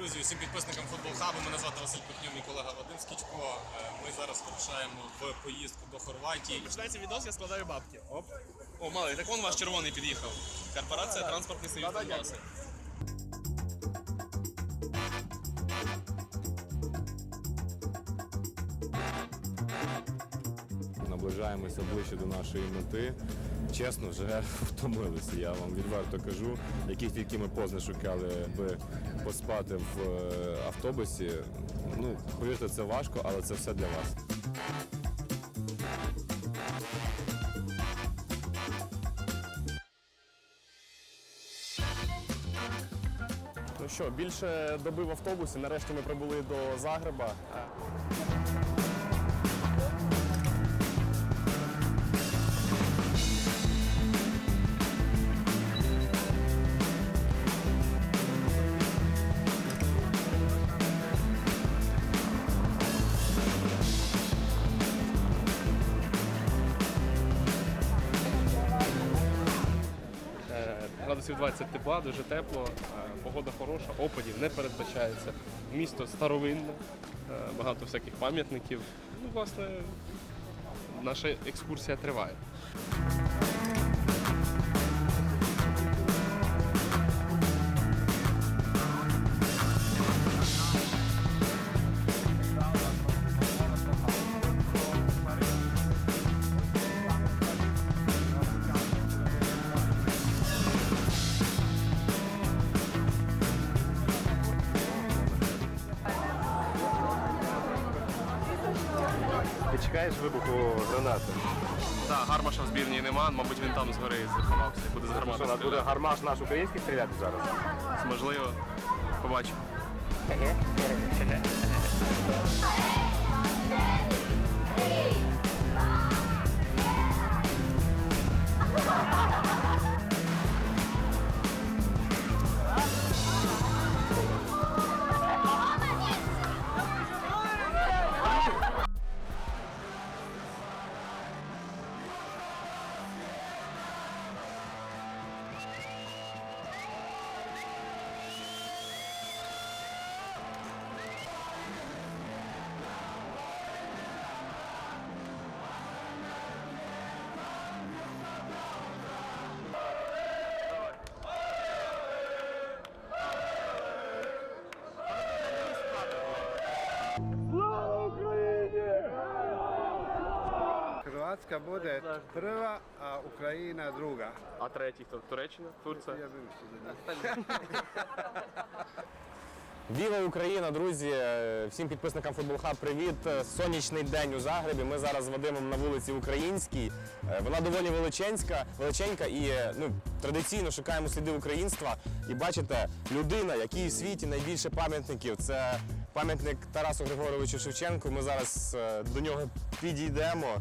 друзі, усім підписникам футбол хабу. Мене звати Василь Кухнюк, мій колега Вадим Скічко. Е, Ми зараз вирушаємо в поїздку до Хорватії. Починається відос, я складаю бабки. Оп. О, малий, так вон ваш червоний під'їхав. Корпорація Транспортний союз Донбасу. Наближаємося ближче до нашої мети. Чесно, вже втомилися. Я вам відверто кажу. Яких тільки ми поз шукали, аби поспати в е, автобусі. Ну, повірте, це важко, але це все для вас. Ну що, більше доби в автобусі. Нарешті ми прибули до Загреба. Градусів 20 тепла, дуже тепло, е, погода хороша, опадів не передбачається. Місто старовинне, е, багато всяких пам'ятників. Ну, власне, наша екскурсія триває. Чекаєш вибуху гранати? Так, гармаша в збірні нема, мабуть, він там згори заховався. Буде з гармати. Що, нас буде стріляти. гармаш наш український стріляти зараз? Можливо, побачимо. Hrvatska bude prva, a Ukrajina druga. А третій хто? Туреччина? Турція? Ja bym się Віва Україна, друзі! Всім підписникам Футбол Хаб привіт! Сонячний день у Загребі. Ми зараз з Вадимом на вулиці Українській. Е, Вона доволі величенська, величенька і е, ну, традиційно шукаємо сліди українства. І бачите, людина, якій в світі найбільше пам'ятників, це пам'ятник Тарасу Григоровичу Шевченку. Ми зараз е, до нього підійдемо.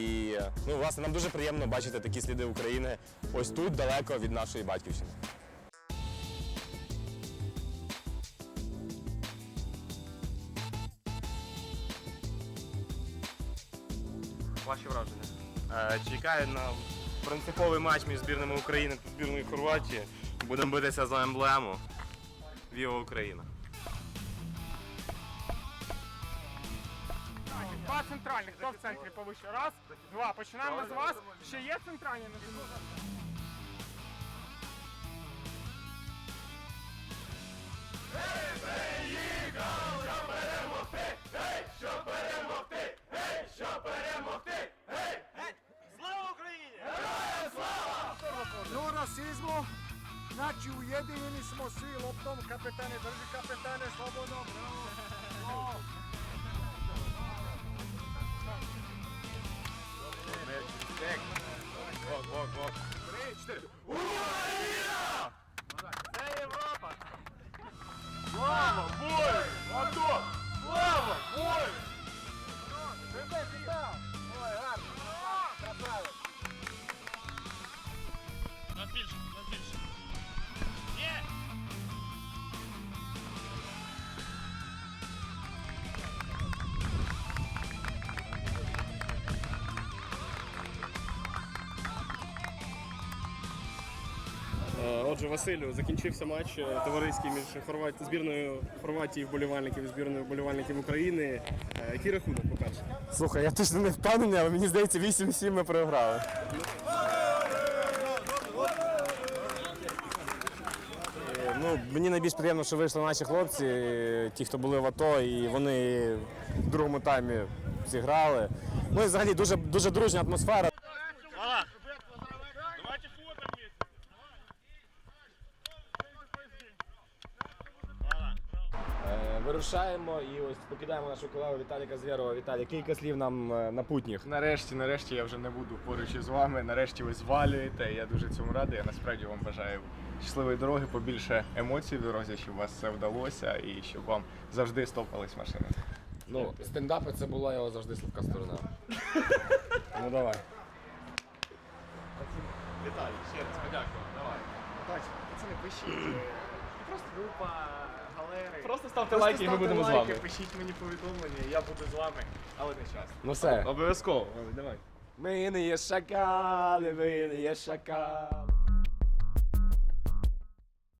І ну, власне, нам дуже приємно бачити такі сліди України ось тут, далеко від нашої батьківщини. Ваші враження. Е, Чекаю на принциповий матч між збірними України та збірною Хорватії. Будемо битися за емблему. Віва Україна! Два центральних, хто в центрі повище. Раз, два. Починаємо з вас. Ще є центральні на землі? No rasizmu, znači ujedinjeni smo svi loptom, kapetane drži kapetane, slobodno, bravo. Отже, Василю, закінчився матч е, товариський між Хорват... збірною Хорватії вболівальників і збірною вболівальників України. Е, Який рахунок, по-перше? Слухай, я точно не впевнений, але мені здається, 8-7 ми програли. Е, Ну, мені найбільш приємно, що вийшли наші хлопці, ті, хто були в АТО, і вони в другому таймі зіграли. Ну і взагалі дуже, дуже дружня атмосфера. Вирушаємо і ось покидаємо нашу колегу Віталіка Звєрова. Віталій, кілька слів нам е, напутніх. Нарешті, нарешті я вже не буду поруч із вами. Нарешті ви звалюєте. Я дуже цьому радий. Я насправді вам бажаю щасливої дороги, побільше емоцій в дорозі, щоб у вас все вдалося і щоб вам завжди стопались машини. Ну, стендапи це була його завжди слабка сторона. Ну давай. Віталій, ще раз подякую. Давай. Пацани, пишіть. Просто група галери. Просто ставте лайки і ми будемо з вами. Пишіть мені повідомлення, я буду з вами, але не часто. Ну все. Обов'язково. Давай. Ми не є шакали, ми не є шакали.